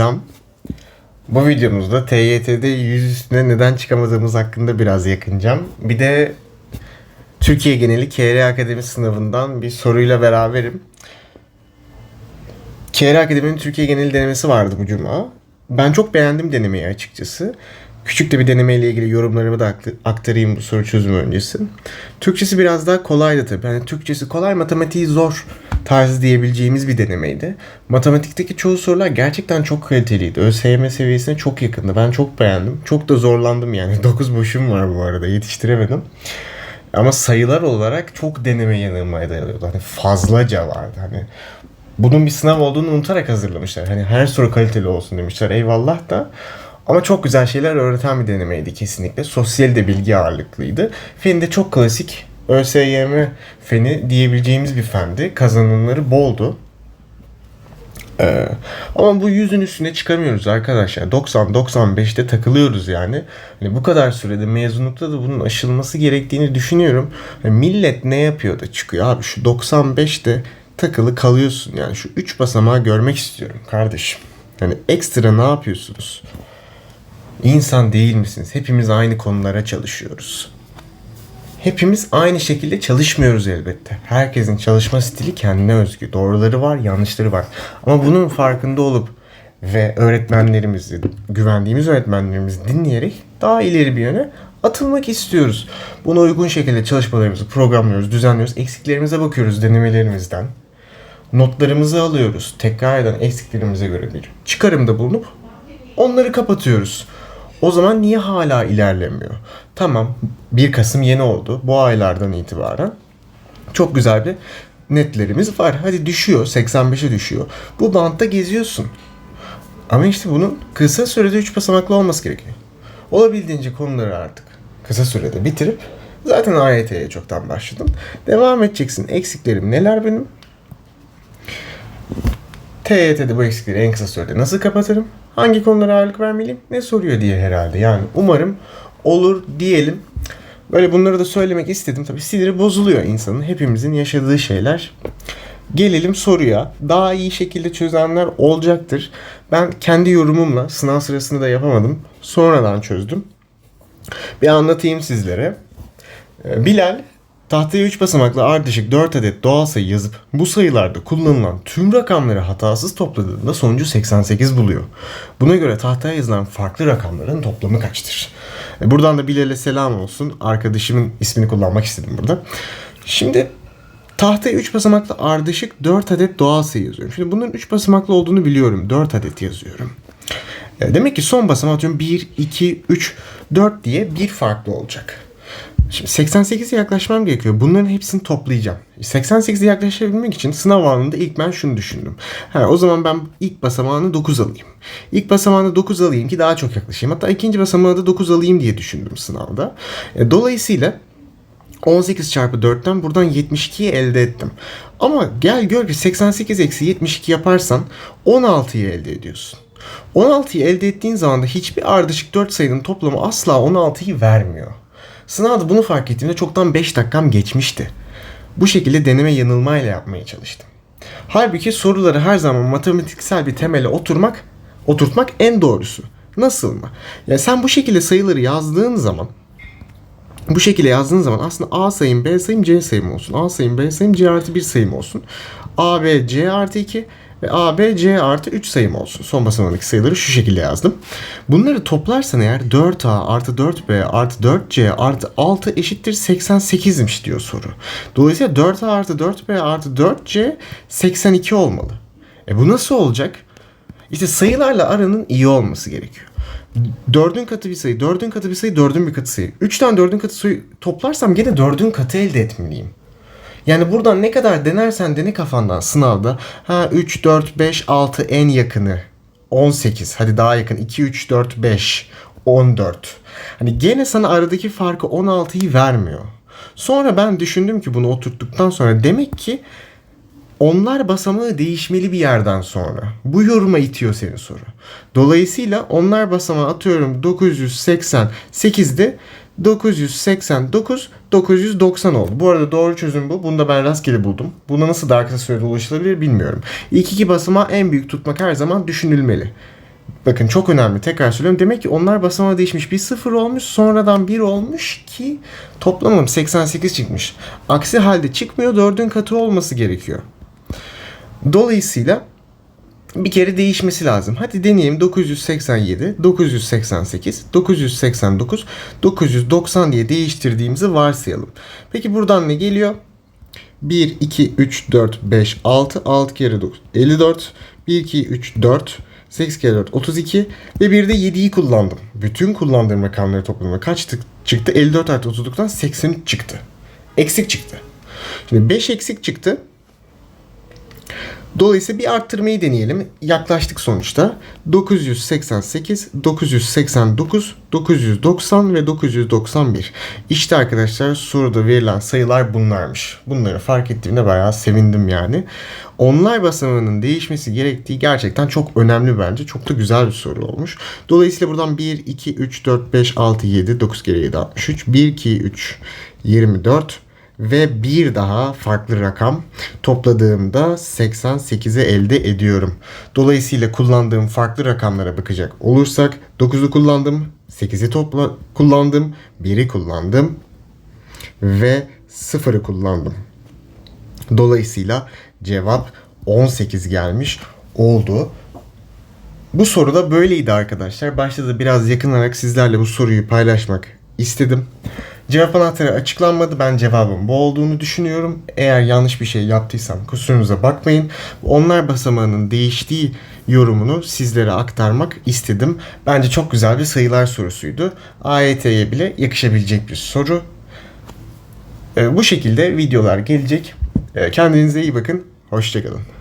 Selam. Bu videomuzda TYT'de yüz üstüne neden çıkamadığımız hakkında biraz yakınacağım. Bir de Türkiye geneli KR Akademi sınavından bir soruyla beraberim. KR Akademi'nin Türkiye geneli denemesi vardı bu cuma. Ben çok beğendim denemeyi açıkçası. Küçük de bir denemeyle ilgili yorumlarımı da aktarayım bu soru çözümü öncesi. Türkçesi biraz daha kolaydı tabii. Hani Türkçesi kolay, matematiği zor tarzı diyebileceğimiz bir denemeydi. Matematikteki çoğu sorular gerçekten çok kaliteliydi. ÖSYM seviyesine çok yakındı. Ben çok beğendim. Çok da zorlandım yani. 9 boşum var bu arada. Yetiştiremedim. Ama sayılar olarak çok deneme yanılmaya dayanıyordu. Hani fazlaca vardı. Hani bunun bir sınav olduğunu unutarak hazırlamışlar. Hani her soru kaliteli olsun demişler. Eyvallah da. Ama çok güzel şeyler öğreten bir denemeydi kesinlikle. Sosyal de bilgi ağırlıklıydı. Fen de çok klasik ÖSYM feni diyebileceğimiz bir fendi. Kazanımları boldu. Ee, ama bu yüzün üstüne çıkamıyoruz arkadaşlar. 90-95'te takılıyoruz yani. Hani bu kadar sürede mezunlukta da bunun aşılması gerektiğini düşünüyorum. Hani millet ne yapıyor da çıkıyor abi şu 95'te takılı kalıyorsun yani şu 3 basamağı görmek istiyorum kardeşim. Hani ekstra ne yapıyorsunuz? İnsan değil misiniz? Hepimiz aynı konulara çalışıyoruz. Hepimiz aynı şekilde çalışmıyoruz elbette. Herkesin çalışma stili kendine özgü. Doğruları var, yanlışları var. Ama bunun farkında olup ve öğretmenlerimizi, güvendiğimiz öğretmenlerimizi dinleyerek daha ileri bir yöne atılmak istiyoruz. Buna uygun şekilde çalışmalarımızı programlıyoruz, düzenliyoruz. Eksiklerimize bakıyoruz denemelerimizden. Notlarımızı alıyoruz. Tekrar eden eksiklerimize göre bir çıkarımda bulunup onları kapatıyoruz. O zaman niye hala ilerlemiyor? Tamam 1 Kasım yeni oldu. Bu aylardan itibaren çok güzel bir netlerimiz var. Hadi düşüyor 85'e düşüyor. Bu bantta geziyorsun. Ama işte bunun kısa sürede 3 basamaklı olması gerekiyor. Olabildiğince konuları artık kısa sürede bitirip zaten AYT'ye çoktan başladın. Devam edeceksin. Eksiklerim neler benim? TYT'de bu eksikleri en kısa sürede nasıl kapatırım? Hangi konulara ağırlık vermeliyim? Ne soruyor diye herhalde. Yani umarım olur diyelim. Böyle bunları da söylemek istedim. Tabii siniri bozuluyor insanın. Hepimizin yaşadığı şeyler. Gelelim soruya. Daha iyi şekilde çözenler olacaktır. Ben kendi yorumumla sınav sırasında da yapamadım. Sonradan çözdüm. Bir anlatayım sizlere. Ee, Bilal tahtaya 3 basamaklı ardışık 4 adet doğal sayı yazıp bu sayılarda kullanılan tüm rakamları hatasız topladığında sonucu 88 buluyor. Buna göre tahtaya yazılan farklı rakamların toplamı kaçtır? E, Buradan da Bilal'e selam olsun. Arkadaşımın ismini kullanmak istedim burada. Şimdi tahtaya 3 basamaklı ardışık 4 adet doğal sayı yazıyorum. Şimdi bunların 3 basamaklı olduğunu biliyorum. 4 adet yazıyorum. E, Demek ki son basamağı atıyorum 1, 2, 3, 4 diye bir farklı olacak. Şimdi 88'e yaklaşmam gerekiyor. Bunların hepsini toplayacağım. 88'e yaklaşabilmek için sınav anında ilk ben şunu düşündüm. Ha, o zaman ben ilk basamağını 9 alayım. İlk basamağını 9 alayım ki daha çok yaklaşayım. Hatta ikinci basamağı da 9 alayım diye düşündüm sınavda. E, dolayısıyla 18 çarpı 4'ten buradan 72'yi elde ettim. Ama gel gör ki 88 eksi 72 yaparsan 16'yı elde ediyorsun. 16'yı elde ettiğin zaman da hiçbir ardışık 4 sayının toplamı asla 16'yı vermiyor. Sınavda bunu fark ettiğimde çoktan 5 dakikam geçmişti. Bu şekilde deneme yanılmayla yapmaya çalıştım. Halbuki soruları her zaman matematiksel bir temele oturmak, oturtmak en doğrusu. Nasıl mı? Ya sen bu şekilde sayıları yazdığın zaman bu şekilde yazdığın zaman aslında A sayım, B sayım, C sayım olsun. A sayım, B sayım, C artı 1 sayım olsun. A, B, C artı 2 ve A, B, C artı 3 sayım olsun. Son basamağındaki sayıları şu şekilde yazdım. Bunları toplarsan eğer 4A artı 4B artı 4C artı 6 eşittir 88'miş diyor soru. Dolayısıyla 4A artı 4B artı 4C 82 olmalı. E bu nasıl olacak? İşte sayılarla aranın iyi olması gerekiyor. Dördün katı bir sayı, dördün katı bir sayı, dördün bir katı sayı. Üçten dördün katı sayı toplarsam gene dördün katı elde etmeliyim. Yani buradan ne kadar denersen dene kafandan sınavda. Ha 3, 4, 5, 6 en yakını. 18. Hadi daha yakın. 2, 3, 4, 5. 14. Hani gene sana aradaki farkı 16'yı vermiyor. Sonra ben düşündüm ki bunu oturttuktan sonra demek ki onlar basamağı değişmeli bir yerden sonra. Bu yoruma itiyor senin soru. Dolayısıyla onlar basamağı atıyorum 988'de 989 990 oldu. Bu arada doğru çözüm bu. Bunu da ben rastgele buldum. Buna nasıl daha kısa sürede ulaşılabilir bilmiyorum. İlk iki basamağı en büyük tutmak her zaman düşünülmeli. Bakın çok önemli tekrar söylüyorum. Demek ki onlar basamağı değişmiş. Bir sıfır olmuş sonradan bir olmuş ki toplamım 88 çıkmış. Aksi halde çıkmıyor 4'ün katı olması gerekiyor. Dolayısıyla bir kere değişmesi lazım. Hadi deneyelim 987, 988, 989, 990 diye değiştirdiğimizi varsayalım. Peki buradan ne geliyor? 1, 2, 3, 4, 5, 6, 6 kere 9, 54, 1, 2, 3, 4, 8 kere 4, 32 ve bir de 7'yi kullandım. Bütün kullandığım rakamları toplamda kaç çıktı? 54 artı 30'luktan 83 çıktı. Eksik çıktı. Şimdi 5 eksik çıktı. Dolayısıyla bir arttırmayı deneyelim. Yaklaştık sonuçta. 988, 989, 990 ve 991. İşte arkadaşlar soruda verilen sayılar bunlarmış. Bunları fark ettiğimde bayağı sevindim yani. Onlar basamağının değişmesi gerektiği gerçekten çok önemli bence. Çok da güzel bir soru olmuş. Dolayısıyla buradan 1, 2, 3, 4, 5, 6, 7, 9 kere 7, 63. 1, 2, 3, 24 ve bir daha farklı rakam topladığımda 88'e elde ediyorum. Dolayısıyla kullandığım farklı rakamlara bakacak olursak 9'u kullandım, 8'i topla kullandım, 1'i kullandım ve 0'ı kullandım. Dolayısıyla cevap 18 gelmiş oldu. Bu soru da böyleydi arkadaşlar. Başta da biraz yakınarak sizlerle bu soruyu paylaşmak istedim. Cevap anahtarı açıklanmadı. Ben cevabın bu olduğunu düşünüyorum. Eğer yanlış bir şey yaptıysam kusurunuza bakmayın. Onlar basamağının değiştiği yorumunu sizlere aktarmak istedim. Bence çok güzel bir sayılar sorusuydu. AYT'ye bile yakışabilecek bir soru. Ee, bu şekilde videolar gelecek. Ee, kendinize iyi bakın. Hoşçakalın.